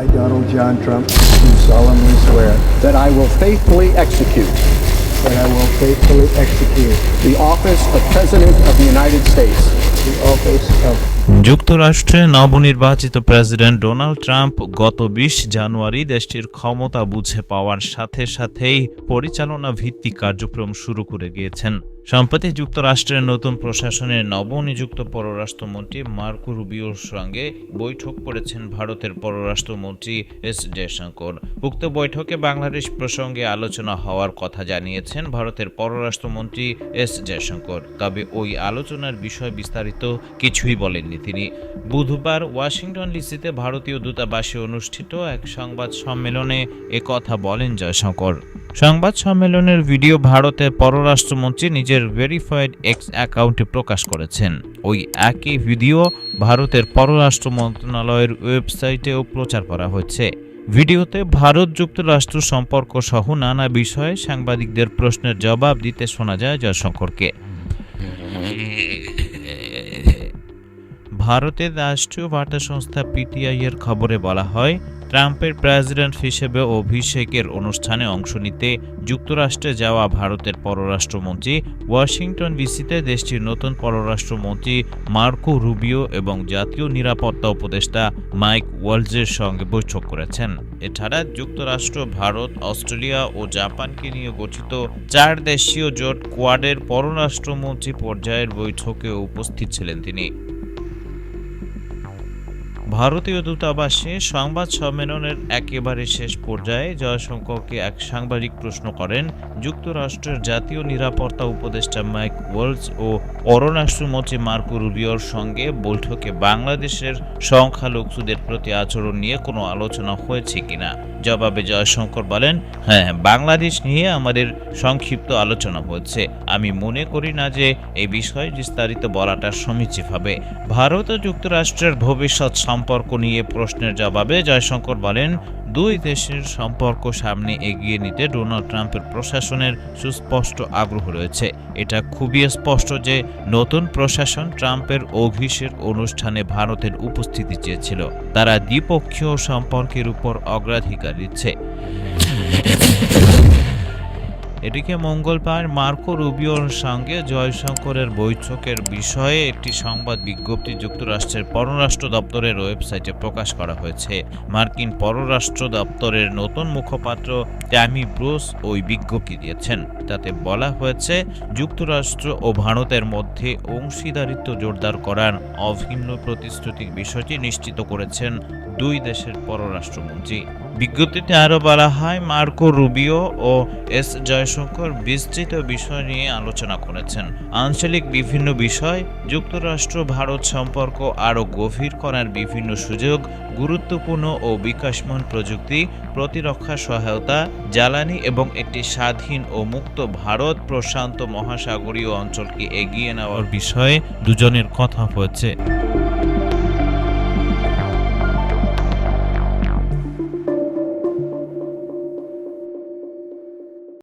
I, Donald John Trump, do solemnly swear that I will faithfully execute that I will faithfully execute the office of President of the United States যুক্তরাষ্ট্রে নবনির্বাচিত president Donald Trump গত বিশ জানুয়ারি দেশটির ক্ষমতা বুঝে পাওয়ার সাথে সাথেই পরিচালনা ভিত্তিক কার্যক্রম শুরু করে গিয়েছেন। সম্প্রতি যুক্তরাষ্ট্রের নতুন প্রশাসনের নবনিযুক্ত পররাষ্ট্রমন্ত্রী মার্কো রুবিওর সঙ্গে বৈঠক করেছেন ভারতের পররাষ্ট্রমন্ত্রী এস জয়শঙ্কর। উক্ত বৈঠকে বাংলাদেশ প্রসঙ্গে আলোচনা হওয়ার কথা জানিয়েছেন ভারতের পররাষ্ট্রমন্ত্রী এস জয়শঙ্কর। তবে ওই আলোচনার বিষয় বিস্তারিত কিছুই বলেননি তিনি। বুধবার ওয়াশিংটন ডিসিতে ভারতীয় দূতাবাসে অনুষ্ঠিত এক সংবাদ সম্মেলনে এ কথা বলেন জয়শঙ্কর। সংবাদ সম্মেলনের ভিডিও ভারতের পররাষ্ট্রমন্ত্রী নিজের ভেরিফাইড এক্স অ্যাকাউন্টে প্রকাশ করেছেন। ওই একই ভিডিও ভারতের পররাষ্ট্র মন্ত্রণালয়ের ওয়েবসাইটেও প্রচার করা হয়েছে। ভিডিওতে ভারত যুক্তরাষ্ট্র সম্পর্ক সহ নানা বিষয়ে সাংবাদিকদের প্রশ্নের জবাব দিতে শোনা যায় জয়শঙ্করকে। ভারতের রাষ্ট্রীয় বার্তা সংস্থা পিটিআই এর খবরে বলা হয়, ট্রাম্পের প্রেসিডেন্ট হিসেবে অভিষেকের অনুষ্ঠানে অংশ নিতে যুক্তরাষ্ট্রে যাওয়া ভারতের পররাষ্ট্রমন্ত্রী, ওয়াশিংটন ডিসিতে দেশটির নতুন পররাষ্ট্রমন্ত্রী মার্কো রুবিও এবং জাতীয় নিরাপত্তা উপদেষ্টা মাইক ওয়ালজের সঙ্গে বৈঠক করেছেন। এছাড়া যুক্তরাষ্ট্র, ভারত, অস্ট্রেলিয়া ও জাপানকে নিয়ে গঠিত চার দেশীয় জোট কোয়াডের পররাষ্ট্রমন্ত্রী পর্যায়ের বৈঠকে উপস্থিত ছিলেন তিনি। ভারতীয় দূতাবাসে সংবাদ সম্মেলনের একেবারে শেষ পর্যায়ে জয়শঙ্করকে এক সাংবাদিক প্রশ্ন করেন, যুক্তরাষ্ট্রের জাতীয় নিরাপত্তা উপদেষ্টা মাইক ওয়ালস ও পররাষ্ট্রমন্ত্রী মার্কো রুবিওর সঙ্গে বৈঠকে বাংলাদেশের সংখ্যালঘুদের প্রতি আচরণ নিয়ে কোনো আলোচনা হয়েছে কিনা? জবাবে জয়শঙ্কর বলেন হ্যাঁ বাংলাদেশ নিয়ে আমাদের সংক্ষিপ্ত আলোচনা হয়েছে। আমি মনে করি না যে এই বিষয়ে বিস্তারিত বলাটা সমীচীন হবে। ভারত ও যুক্তরাষ্ট্রের ভবিষ্যৎ সম্পর্ক নিয়ে প্রশ্নের জবাবে জয়শঙ্কর বলেন, দুই দেশের সম্পর্ক সামনে এগিয়ে নিতে ডোনাল্ড ট্রাম্পের প্রশাসনের সুস্পষ্ট আগ্রহ রয়েছে। এটা খুবই স্পষ্ট যে নতুন প্রশাসন ট্রাম্পের অভিষেক অনুষ্ঠানে ভারতের উপস্থিতি চেয়েছিল। তারা দ্বিপক্ষীয় সম্পর্কের উপর অগ্রাধিকার দিচ্ছে। এদিকে মঙ্গলবার মার্কো রুবিওর সঙ্গে জয়শঙ্করের বৈঠকের বিষয়ে একটি সংবাদ বিজ্ঞপ্তি যুক্তরাষ্ট্রের পররাষ্ট্র দপ্তরের ওয়েবসাইটে প্রকাশ করা হয়েছে। মার্কিন পররাষ্ট্র দপ্তরের নতুন মুখপাত্র ট্যামি ব্রুস ওই বিজ্ঞপ্তি দিয়েছেন। তাতে বলা হয়েছে, যুক্তরাষ্ট্র ও ভারতের মধ্যে অংশীদারিত্ব জোরদার করার অভিন্ন প্রতিশ্রুতির বিষয়টি নিশ্চিত করেছেন দুই দেশের পররাষ্ট্রমন্ত্রী। বিজ্ঞপ্তিতে আরও বলা হয়, মার্কো রুবিও ও এস জয়শঙ্কর বিস্তৃত বিষয় নিয়ে আলোচনা করেছেন। আঞ্চলিক বিভিন্ন বিষয়, যুক্তরাষ্ট্র, ভারত সম্পর্ক আরও গভীর করার বিভিন্ন সুযোগ, গুরুত্বপূর্ণ ও বিকাশমান প্রযুক্তি, প্রতিরক্ষা সহায়তা, জ্বালানি এবং একটি স্বাধীন ও মুক্ত ভারত প্রশান্ত মহাসাগরীয় অঞ্চলকে এগিয়ে নেওয়ার বিষয়ে দুজনের কথা হয়েছে।